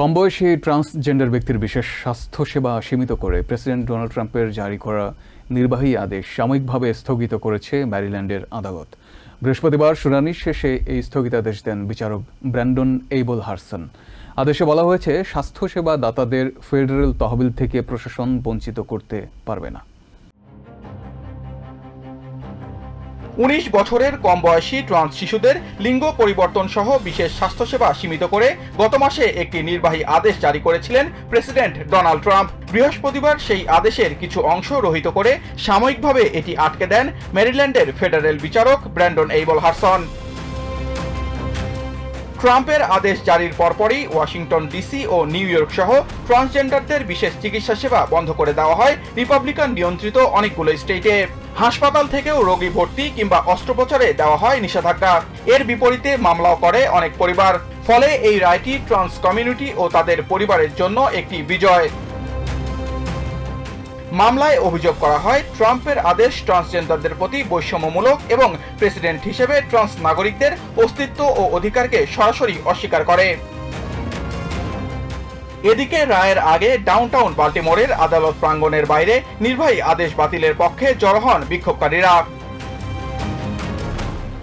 কমবয়সী ট্রান্সজেন্ডার ব্যক্তির বিশেষ স্বাস্থ্যসেবা সীমিত করে প্রেসিডেন্ট ডোনাল্ড ট্রাম্পের জারি করা নির্বাহী আদেশ সাময়িকভাবে স্থগিত করেছে ম্যারিল্যান্ডের আদালত। বৃহস্পতিবার শুনানি শেষে এই স্থগিতাদেশ দেন বিচারক ব্র্যান্ডন এইবল হারসন। আদেশে বলা হয়েছে স্বাস্থ্যসেবা দাতাদের ফেডারেল তহবিল থেকে প্রশাসন বঞ্চিত করতে পারবে না। উনিশ বছরের কম বয়সী ট্রান্স শিশুদের লিঙ্গ পরিবর্তন সহ বিশেষ স্বাস্থ্যসেবা সীমিত করে গত মাসে একটি নির্বাহী আদেশ জারি করেছিলেন প্রেসিডেন্ট ডোনাল্ড ট্রাম্প। বৃহস্পতিবার সেই আদেশের কিছু অংশ রহিত করে সাময়িকভাবে এটি আটকে দেন মেরিল্যান্ডের ফেডারেল বিচারক ব্র্যান্ডন এইবল হারসন। ট্রাম্পের আদেশ জারির পরপরই ওয়াশিংটন ডিসি ও নিউ ইয়র্ক সহ ট্রান্সজেন্ডারদের বিশেষ চিকিৎসা সেবা বন্ধ করে দেওয়া হয়। রিপাবলিকান নিয়ন্ত্রিত অনেকগুলো স্টেটে। হাসপাতাল থেকেও রোগী ভর্তি কিংবা অস্ত্রোপচারে দেওয়া হয় নিষেধাজ্ঞা। এর বিপরীতে মামলাও করে অনেক পরিবার। ফলে এই রায়টি ট্রান্স কমিউনিটি ও তাদের পরিবারের জন্য একটি বিজয়। মামলায় অভিযোগ করা হয়, ট্রাম্পের আদেশ ট্রান্সজেন্ডারদের প্রতি বৈষম্যমূলক এবং প্রেসিডেন্ট হিসেবে ট্রান্স নাগরিকদের অস্তিত্ব ও অধিকারকে সরাসরি অস্বীকার করে। এদিকে রায়ের আগে ডাউনটাউন বাল্টিমোরের আদালত প্রাঙ্গণের বাইরে নির্বাহী আদেশ বাতিলের পক্ষে জড়ো হন বিক্ষোভকারীরা।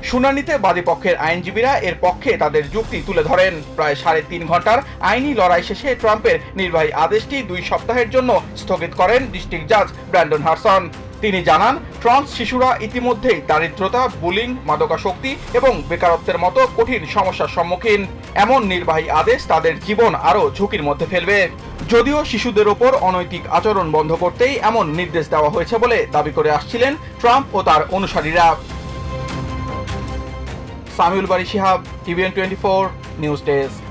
শুনানিতে বাদীপক্ষের আইনজীবীরা এর পক্ষে তাদের যুক্তি তুলে ধরেন। প্রায় সাড়ে তিন ঘণ্টার আইনি লড়াই শেষে ট্রাম্পের নির্বাহী আদেশটি দুই সপ্তাহের জন্য স্থগিত করেন ডিস্ট্রিক্ট জাজ ব্র্যান্ডন হারসন। তিনি জানান, ট্রান্স শিশুরা ইতিমধ্যেই দারিদ্রতা, বুলিং, মাদকাসক্তি এবং বেকারত্বের মতো কঠিন সমস্যার সম্মুখীন। এমন নির্বাহী আদেশ তাদের জীবন আরও ঝুঁকির মধ্যে ফেলবে। যদিও শিশুদের ওপর অনৈতিক আচরণ বন্ধ করতেই এমন নির্দেশ দেওয়া হয়েছে বলে দাবি করে আসছিলেন ট্রাম্প ও তার অনুসারীরা। Samiul Bari Shihab, TVN twenty four, news desk.